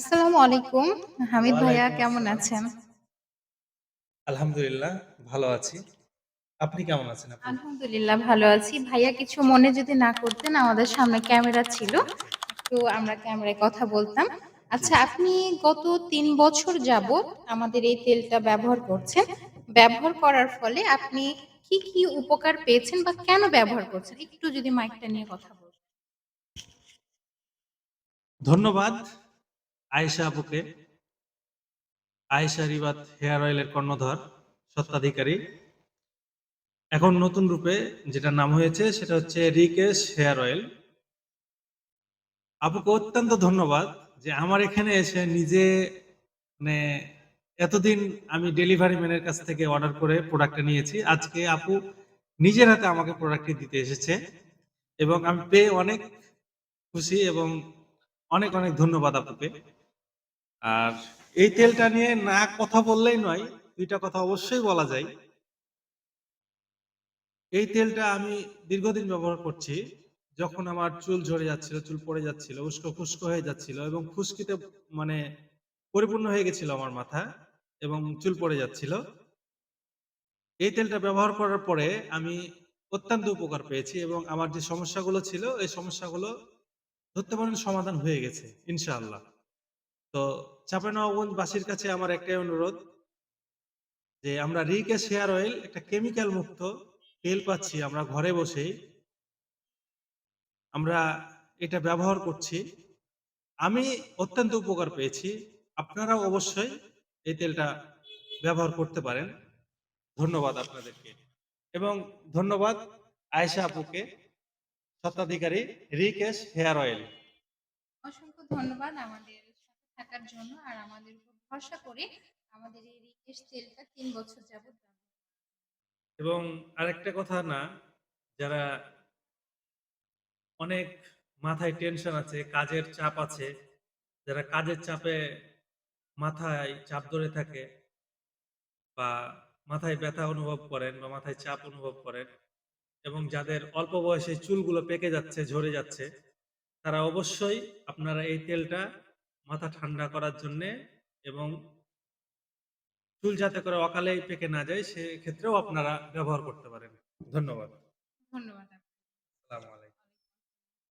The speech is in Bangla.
আসসালামু আলাইকুম। হামিদ ভাইয়া ওয়ালাইকুম কেমন আসসালাম। আছেন? আলহামদুলিল্লাহ ভালো আছি। আপনি কেমন আছেন আপু? আলহামদুলিল্লাহ ভালো আছি। ভাইয়া কিছু মনে যদি না করতেন আমাদের সামনে ক্যামেরা ছিল। একটু আমরা ক্যামেরায় কথা বলতাম। জি, আচ্ছা আপনি গত তিন বছর যাবৎ আমাদের এই তেলটা ব্যবহার করছেন। ব্যবহার করার ফলে আপনি কি, কি উপকার পেয়েছেন বা কেন ব্যবহার করছেন? একটু যদি মাইকটা নিয়ে কথা বলতেন। ধন্যবাদ আয়েশা আপুকে। আয়েশা রিবাত হেয়ার অয়েলের কর্ণধার, স্বত্বাধিকারী। এখন নতুন রূপে যেটা নাম হয়েছে সেটা হচ্ছে রিকেশ হেয়ার অয়েল। আপুকে অত্যন্ত ধন্যবাদ যে আমার এখানে এসে নিজে মানে এতদিন আমি ডেলিভারি ম্যানের কাছ থেকে অর্ডার করে প্রোডাক্টটা নিয়েছি। আজকে আপু নিজের হাতে আমাকে প্রোডাক্টটি দিতে এসেছে এবং আমি পেয়ে অনেক খুশি এবং অনেক, অনেক ধন্যবাদ আপুকে। আর এই তেলটা নিয়ে না কথা বললেই নয়, দুইটা কথা অবশ্যই বলা যায়। এই তেলটা আমি দীর্ঘদিন ব্যবহার করছি। যখন আমার চুল ঝরে যাচ্ছিল, চুল পড়ে যাচ্ছিল, উস্কো খুস্কো হয়ে যাচ্ছিল এবং খুশকিতে মানে পরিপূর্ণ হয়ে গেছিল আমার মাথা এবং চুল পড়ে যাচ্ছিল। এই তেলটা ব্যবহার করার পরে আমি অত্যন্ত উপকার পেয়েছি এবং আমার যে সমস্যাগুলো ছিল এই সমস্যাগুলো ধরতে পারেন সমাধান হয়ে গেছে ইনশাআল্লাহ। তো চাঁপাইনবাবগঞ্জবাসীর কাছে আমার একটাই অনুরোধ যে আমরা রিকেশ হেয়ার অয়েল একটা কেমিক্যাল মুক্ত তেল পাচ্ছি আমরা ঘরে বসেই। আমরা এটা ব্যবহার করছি। আমি অত্যন্ত উপকার পেয়েছি। আপনারাও অবশ্যই এই তেলটা ব্যবহার করতে পারেন। ধন্যবাদ আপনাদেরকে। এবং ধন্যবাদ আয়েশা আপুকে, স্বত্বাধিকারী রিকেশ হেয়ার অয়েল। অসংখ্য ধন্যবাদ আমাদের থাকার জন্য আর আমাদের উপর ভরসা করে আমাদের এই রিকেশ তেলটা ৩ বছর যাবৎ এবং আরেকটা কথা না, যারা অনেক মাথায় টেনশন আছে, কাজের চাপ আছে, যারা কাজের চাপে মাথায় চাপ ধরে থাকে বা মাথায় ব্যথা অনুভব করেন বা মাথায় চাপ অনুভব করেন এবং যাদের অল্প বয়সে চুলগুলো পেকে যাচ্ছে, ঝরে যাচ্ছে, তারা অবশ্যই আপনারা এই তেলটা মাথা ঠান্ডা করার জন্যে এবং চুল যাতে করে অকালে পেকে না যায় সেক্ষেত্রেও আপনারা ব্যবহার করতে পারেন। ধন্যবাদ। ধন্যবাদ আসসালামু আলাইকুম।